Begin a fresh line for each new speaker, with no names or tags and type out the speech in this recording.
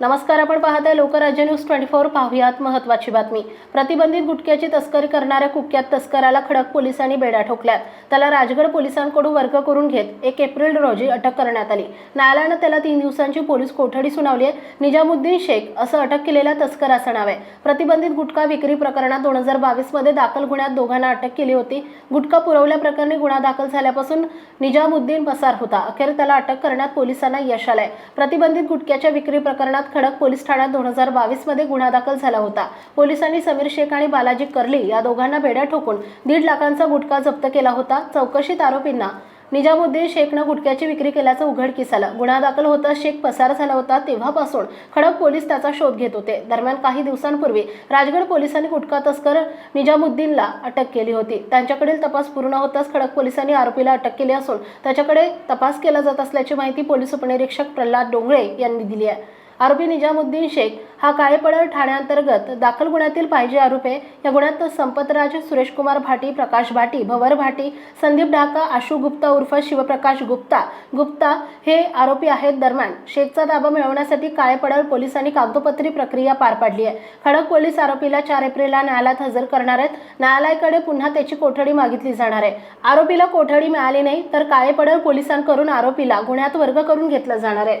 नमस्कार आपण पाहत आहे लोकराज्य न्यूज ट्वेंटी फोर पाहुयात महत्वाची बातमी. प्रतिबंधित गुटख्याची तस्करी करणाऱ्या कुख्यात तस्कराला खडक पोलिसांनी बेड्या ठोकल्यात. त्याला राजगड पोलिसांकडून वर्ग करून घेत एक एप्रिल रोजी अटक करण्यात आली. न्यायालयानं त्याला तीन दिवसांची पोलीस कोठडी सुनावली आहे. निजामुद्दीन शेख असं अटक केलेल्या तस्कराचं नाव आहे. प्रतिबंधित गुटखा विक्री प्रकरणात दोन हजार बावीसमध्ये दाखल गुन्ह्यात दोघांना अटक केली होती. गुटखा पुरवल्याप्रकरणी गुन्हा दाखल झाल्यापासून निजामुद्दीन पसार होता. अखेर त्याला अटक करण्यात पोलिसांना यश आलंय. प्रतिबंधित गुटख्याच्या विक्री प्रकरणात खडक पोलीस ठाण्यात दोन हजार बावीसमध्ये गुन्हा दाखल झाला होता. पोलिसांनी समीर शेख आणि बालाजी कर्ली या दोघांना बेड्या ठोकून दीड लाखांचा गुटखा जप्त केला होता. चौकशीत आरोपींना निजामुद्दीन शेखनं गुटख्याची विक्री केल्याचं उघडकीस आलं गुन्हा दाखल होता शेख पसार झाला होता तेव्हापासून खडक पोलीस त्याचा शोध घेत होते. दरम्यान काही दिवसांपूर्वी राजगड पोलिसांनी गुटखा तस्कर निजामुद्दीनला अटक केली होती. त्यांच्याकडील तपास पूर्ण होताच खडक पोलिसांनी आरोपीला अटक केली असून त्याच्याकडे तपास केला जात असल्याची माहिती पोलीस उपनिरीक्षक प्रल्हाद डोंगळे यांनी दिली आहे. आरोपी निजामुद्दीन शेख हा काळेपडळ ठाण्याअंतर्गत दाखल गुन्ह्यातील पाहिजे आरोपी या गुन्ह्यात संपतराज सुरेशकुमार भाटी प्रकाश भाटी भवर भाटी संदीप ढाका आशू गुप्ता उर्फ शिवप्रकाश गुप्ता गुप्ता हे आरोपी आहेत. दरम्यान शेखचा ताबा मिळवण्यासाठी काळेपडळ पोलिसांनी कागदोपत्री प्रक्रिया पार पाडली आहे. खडक पोलीस आरोपीला चार एप्रिलला न्यायालयात हजर करणार आहेत. न्यायालयाकडे पुन्हा त्याची कोठडी मागितली जाणार आहे. आरोपीला कोठडी मिळाली नाही तर काळेपडळ पोलिसांकडून आरोपीला गुन्ह्यात वर्ग करून घेतलं जाणार आहे.